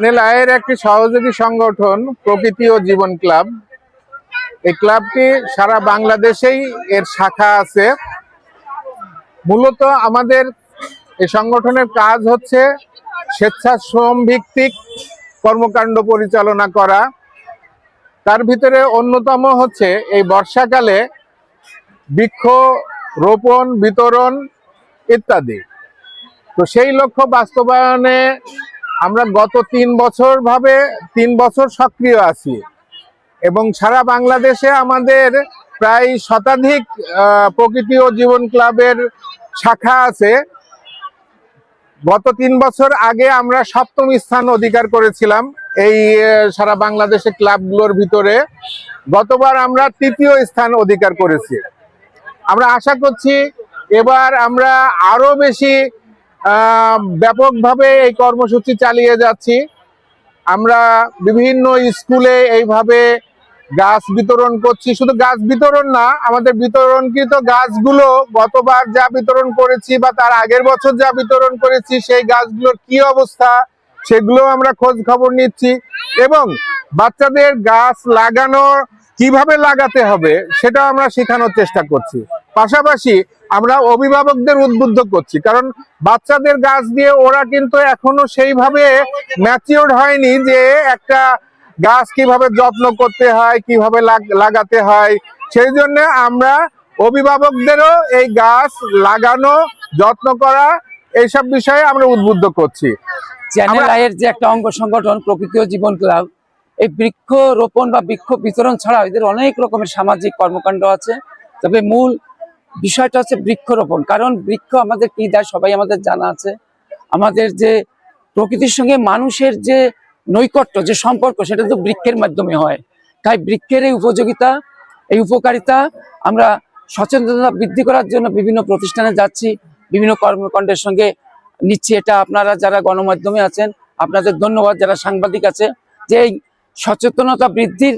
Channel একটি সহযোগী সংগঠন, প্রকৃতি ও জীবন ক্লাব। এই ক্লাবটি সারা বাংলাদেশেই এর শাখা আছে। মূলত আমাদের এই সংগঠনের কাজ হচ্ছে স্বেচ্ছাশ্রম ভিত্তিক কর্মকাণ্ড পরিচালনা করা। তার ভিতরে অন্যতম হচ্ছে এই বর্ষাকালে বৃক্ষ রোপণ, বিতরণ ইত্যাদি। তো সেই লক্ষ্য বাস্তবায়নে আমরা গত তিন বছর ভাবে তিন বছর সক্রিয় আছি। এবং সারা বাংলাদেশে আমাদের প্রায় শতাধিক প্রকৃতি ও জীবন ক্লাবের শাখা আছে। গত তিন বছর আগে আমরা সপ্তম স্থান অধিকার করেছিলাম এই সারা বাংলাদেশের ক্লাবগুলোর ভিতরে। গতবার আমরা তৃতীয় স্থান অধিকার করেছি। আমরা আশা করছি এবার আমরা আরও বেশি ব্যাপকভাবে এই কর্মসূচি চালিয়ে যাচ্ছি। আমরা বিভিন্ন স্কুলে এইভাবে গাছ বিতরণ করছি। শুধু গাছ বিতরণ না, আমাদের বিতরণকৃত গাছগুলো গতবার যা বিতরণ করেছি বা তার আগের বছর যা বিতরণ করেছি, সেই গাছগুলোর কি অবস্থা সেগুলো আমরা খোঁজ খবর নিচ্ছি এবং বাচ্চাদের গাছ লাগানো কীভাবে লাগাতে হবে সেটা আমরা শেখানোর চেষ্টা করছি। পাশাপাশি আমরা অভিভাবকদের উদ্বুদ্ধ করছি। কারণ বাচ্চাদের গাছ দিয়ে ওরা কিন্তু এখনও সেইভাবে ম্যাচিওর হয়নি যে একটা গাছ কীভাবে যত্ন করতে হয় কীভাবে লাগাতে হয়। সেই জন্য আমরা অভিভাবকদেরও এই গাছ লাগানো যত্ন করা এইসব বিষয়ে আমরা উদ্বুদ্ধ করছি। চ্যানেল আয়ের যে একটা অঙ্গ সংগঠন প্রকৃতি ও জীবন ক্লাব এই বৃক্ষ রোপণ বা বৃক্ষ বিতরণ ছাড়া এদের অনেক রকমের সামাজিক কর্মকাণ্ড আছে। তবে মূল বিষয়টা হচ্ছে বৃক্ষরোপণ। কারণ বৃক্ষ আমাদের কি দেয় সবাই আমাদের জানা আছে। আমাদের যে প্রকৃতির সঙ্গে মানুষের যে নৈকট্য, যে সম্পর্ক, সেটা তো বৃক্ষের মাধ্যমে হয়। তাই বৃক্ষের এই উপযোগিতা, এই উপকারিতা আমরা সচেতনতা বৃদ্ধি করার জন্য বিভিন্ন প্রতিষ্ঠানে যাচ্ছি, বিভিন্ন কর্মকাণ্ডের সঙ্গে নিচ্ছি। এটা আপনারা যারা গণমাধ্যমে আছেন, আপনাদের ধন্যবাদ। যারা সাংবাদিক আছে, যে এই সচেতনতা বৃদ্ধির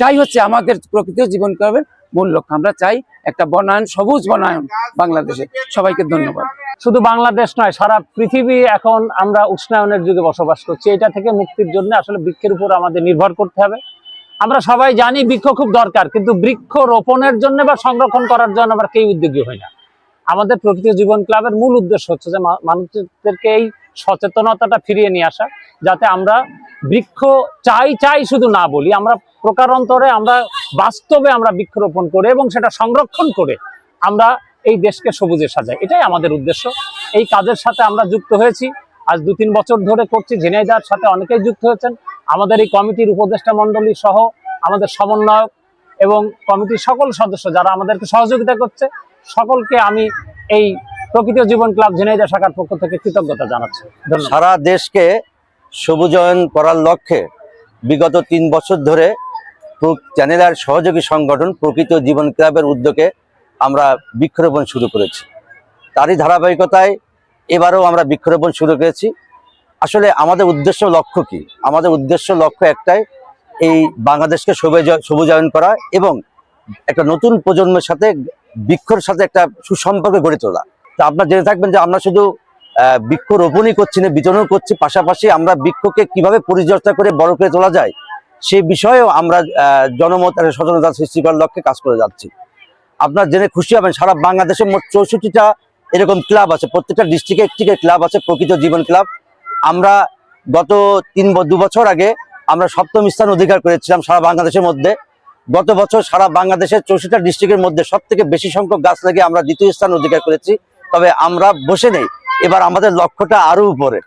তাই হচ্ছে আমাদের প্রকৃতি ও জীবন ক্লাবের মূল লক্ষ্য। আমরা চাই একটা বনায়ন, সবুজ বনায়ন বাংলাদেশে। সবাইকে ধন্যবাদ। শুধু বাংলাদেশ নয়, সারা পৃথিবী এখন আমরা উষ্ণায়নের যুগে বসবাস করছি। এটা থেকে মুক্তির জন্য আসলে বৃক্ষের উপর আমাদের নির্ভর করতে হবে। আমরা সবাই জানি বৃক্ষ খুব দরকার, কিন্তু বৃক্ষ রোপণের জন্য বা সংরক্ষণ করার জন্য আমরা কেউ উদ্যোগী হয় না। আমাদের প্রকৃতি জীবন ক্লাবের মূল উদ্দেশ্য হচ্ছে যে মানুষদেরকে এই সচেতনতাটা ফিরিয়ে নিয়ে আসা, যাতে আমরা বৃক্ষ চাই চাই শুধু না বলি, আমরা প্রকারান্তরে আমরা বাস্তবে আমরা বৃক্ষরোপণ করে এবং সেটা সংরক্ষণ করে আমরা এই দেশকে সবুজে সাজাই। এটাই আমাদের উদ্দেশ্য। এই কাজের সাথে আমরা যুক্ত হয়েছি। আজ দু তিন বছর ধরে করছি। ঝিনাইদার সাথে অনেকেই যুক্ত হয়েছেন। আমাদের এই কমিটির উপদেষ্টা মণ্ডলী সহ আমাদের সমন্বয়ক এবং কমিটির সকল সদস্য যারা আমাদেরকে সহযোগিতা করছে, সকলকে আমি এই প্রকৃতি জীবন ক্লাব ঝিনাইদা শাখার পক্ষ থেকে কৃতজ্ঞতা জানাচ্ছি। সারা দেশকে সবুজায়ন করার লক্ষ্যে বিগত তিন বছর ধরে চ্যানেলের সহযোগী সংগঠন প্রকৃত জীবন ক্লাবের উদ্যোগে আমরা বৃক্ষরোপণ শুরু করেছি। তারই ধারাবাহিকতায় এবারেও আমরা বৃক্ষরোপণ শুরু করেছি। আসলে আমাদের উদ্দেশ্য লক্ষ্য কি? আমাদের উদ্দেশ্য লক্ষ্য একটাই এই বাংলাদেশকে সবুজ সবুজায়ন করা এবং একটা নতুন প্রজন্মের সাথে বৃক্ষর সাথে একটা সুসম্পর্ক গড়ে তোলা। তো আপনারা জেনে থাকবেন যে আমরা শুধু বৃক্ষ রোপণই করছি না বিতরণ করছি, পাশাপাশি আমরা বৃক্ষকে কীভাবে পরিচর্যা করে বড় করে তোলা যায়, সেই বিষয়েও আমরা জনমত সচেতনতা সৃষ্টি করার লক্ষ্যে কাজ করে যাচ্ছি। আপনার জেনে খুশি হবেন, সারা বাংলাদেশে মোট চৌষট্টিটা এরকম ক্লাব আছে, প্রত্যেকটা ডিস্ট্রিক্টে একটি ক্লাব আছে, প্রকৃত জীবন ক্লাব। আমরা গত তিন দু বছর আগে আমরা সপ্তম স্থান অধিকার করেছিলাম সারা বাংলাদেশের মধ্যে। গত বছর সারা বাংলাদেশের চৌষট্টিটা ডিস্ট্রিক্টের মধ্যে সব থেকে বেশি সংখ্যক গাছ লাগিয়ে আমরা দ্বিতীয় স্থান অধিকার করেছি। তবে আমরা বসে নেই। এবার আমাদের লক্ষ্যটা আরও উপরে।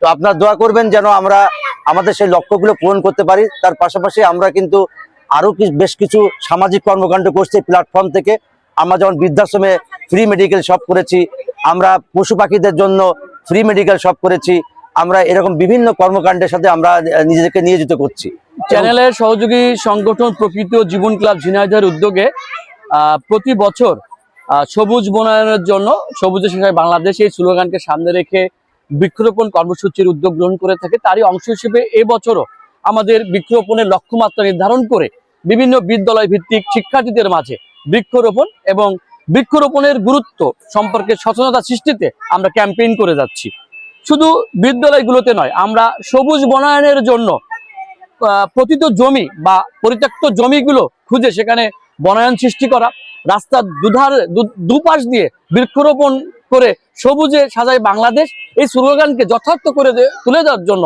তো আপনার দোয়া করবেন যেন আমরা আমাদের সেই লক্ষ্যগুলো পূরণ করতে পারি। তার পাশাপাশি আমরা কিন্তু আরও কি- বেশ কিছু সামাজিক কর্মকাণ্ড করছি প্ল্যাটফর্ম থেকে। আমরা যেমন বৃদ্ধাশ্রমে ফ্রি মেডিকেল শপ করেছি। আমরা পশু পাখিদের জন্য ফ্রি মেডিকেল শপ করেছি। আমরা এরকম বিভিন্ন কর্মকাণ্ডের সাথে আমরা নিজেদেরকে নিয়োজিত করছি। চ্যানেলের সহযোগী সংগঠন প্রকৃতি জীবন ক্লাব ঝিনাইদহের উদ্যোগে প্রতি বছর সবুজ বনায়নের জন্য, সবুজের শিক্ষায় বাংলাদেশ এই স্লোগানকে সামনে রেখে বৃক্ষরোপণ কর্মসূচির উদ্যোগ গ্রহণ করে থাকে। তারই অংশ হিসেবে এবছরও আমাদের বৃক্ষরোপণের লক্ষ্যমাত্রা নির্ধারণ করে বিভিন্ন বিদ্যালয় ভিত্তিক শিক্ষার্থীদের মাঝে বৃক্ষরোপণ এবং বৃক্ষরোপণের গুরুত্ব সম্পর্কে সচেতনতা সৃষ্টিতে আমরা ক্যাম্পেইন করে যাচ্ছি। শুধু বিদ্যালয়গুলোতে নয়, আমরা সবুজ বনায়নের জন্য পতিত জমি বা পরিত্যক্ত জমিগুলো খুঁজে সেখানে বনায়ন সৃষ্টি করা, রাস্তার দুধার দুপাশ দিয়ে বৃক্ষরোপণ করে সবুজে সাজায় বাংলাদেশ। এই স্লোগানকে যথার্থ করে তুলে দেওয়ার জন্য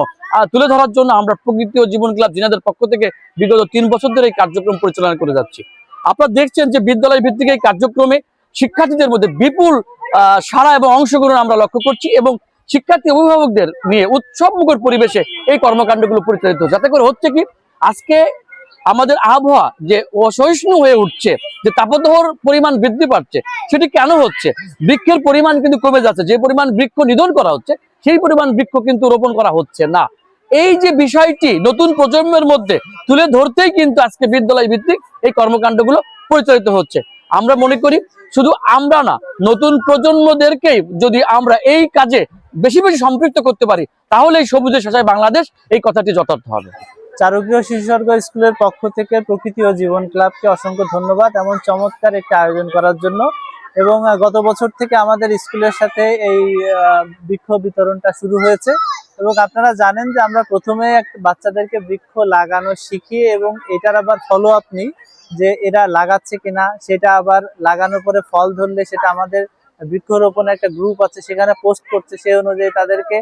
তুলে ধরার জন্য আমরা প্রকৃতি ও জীবন ক্লাব জিনাদের পক্ষ থেকে বিগত তিন বছর ধরে এই কার্যক্রম পরিচালনা করে যাচ্ছি। আপনারা দেখছেন যে বিদ্যালয় ভিত্তিক এই কার্যক্রমে শিক্ষার্থীদের মধ্যে বিপুল সাড়া এবং অংশগ্রহণ আমরা লক্ষ্য করছি এবং শিক্ষার্থী, অভিভাবকদের নিয়ে উৎসব মুখর পরিবেশে এই কর্মকাণ্ডগুলো পরিচালিত যাতে করে হচ্ছে কি, আজকে আমাদের আবহাওয়া যে অসহিষ্ণু হয়ে উঠছে, যে তাপদাহর পরিমাণ বৃদ্ধি পাচ্ছে, সেটি কেন হচ্ছে? বৃক্ষের পরিমাণ কিন্তু কমে যাচ্ছে, যে পরিমাণ বৃক্ষ নিধন করা হচ্ছে, সেই পরিমাণ বৃক্ষ কিন্তু রোপণ করা হচ্ছে না। এই যে বিষয়টি নতুন প্রজন্মের মধ্যে তুলে ধরতেই কিন্তু আজকে বিদ্যালয় ভিত্তিক এই কর্মকাণ্ডগুলো পরিচালিত হচ্ছে। আমরা মনে করি শুধু আমরা না, নতুন প্রজন্মদেরকেই যদি আমরা এই কাজে বেশি বেশি সম্পৃক্ত করতে পারি তাহলে এই সবুজের শাসায় বাংলাদেশ এই কথাটি যথার্থ হবে। চারুগৃহ শিশুসর্গ স্কুলের পক্ষ থেকে প্রকৃতি ও জীবন ক্লাবকে অসংখ্য ধন্যবাদ। এমন চমৎকার একটি আয়োজন করার জন্য। এবং গত বছর থেকে আমাদের স্কুলের সাথে এই বৃক্ষ বিতরণটা শুরু হয়েছে। এবং আপনারা জানেন যে আমরা প্রথমে বাচ্চাদেরকে বৃক্ষ লাগানো শিখিয়ে এবং এটার আবার ফলো আপ নিই যে এরা লাগাচ্ছে কিনা, সেটা আবার লাগানোর পরে ফল ধরলে সেটা আমাদের বৃক্ষরোপণের একটা গ্রুপ আছে, সেখানে পোস্ট করছে, সেই অনুযায়ী তাদেরকে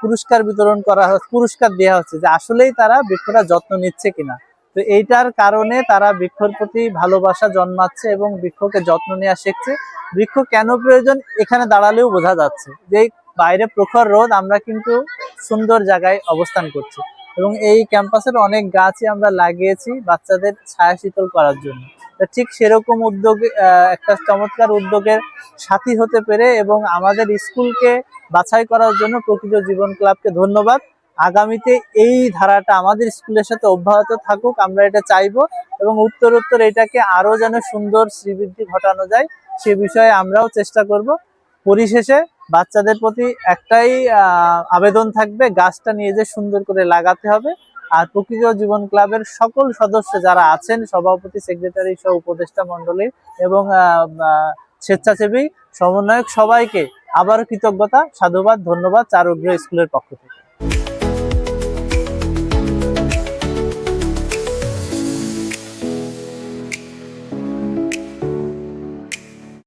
পুরস্কার বিতরণ করা হচ্ছে পুরস্কার দেওয়া হচ্ছে যে আসলেই তারা বৃক্ষটা যত্ন নিচ্ছে কিনা। তো এইটার কারণে তারা বৃক্ষর প্রতি ভালোবাসা জন্মাচ্ছে এবং বৃক্ষকে যত্ন নেওয়া শিখছে। বৃক্ষ কেন প্রয়োজন এখানে দাঁড়ালেও বোঝা যাচ্ছে। যে বাইরে প্রখর রোদ, আমরা কিন্তু সুন্দর জায়গায় অবস্থান করছি। এবং এই ক্যাম্পাসের অনেক গাছই আমরা লাগিয়েছি বাচ্চাদের ছায়া শীতল করার জন্য। ঠিক সেরকম উদ্যোগে একটা চমৎকার উদ্যোগের সাথী হতে পেরে এবং আমাদের স্কুলকে বাছাই করার জন্য প্রকৃত জীবন ক্লাবকে ধন্যবাদ। আগামীতে এই ধারাটা আমাদের স্কুলের সাথে অব্যাহত থাকুক, আমরা এটা চাইব এবং উত্তর উত্তর এটাকে আরও যেন সুন্দর শ্রীবৃদ্ধি ঘটানো যায়, সে বিষয়ে আমরাও চেষ্টা করব। পরিশেষে বাচ্চাদের প্রতি একটাই আবেদন থাকবে, গাছটা নিয়ে যে সুন্দর করে লাগাতে হবে। আর প্রকৃত জীবন ক্লাবের সকল সদস্য যারা আছেন, সভাপতি সেক্রেটারি সহ উপদেষ্টা মন্ডলী এবং স্বেচ্ছাসেবী, সমন্বয়ক, সবাইকে আবার কৃতজ্ঞতা, সাধুবাদ, ধন্যবাদ চারুগৃহ স্কুলের পক্ষ থেকে।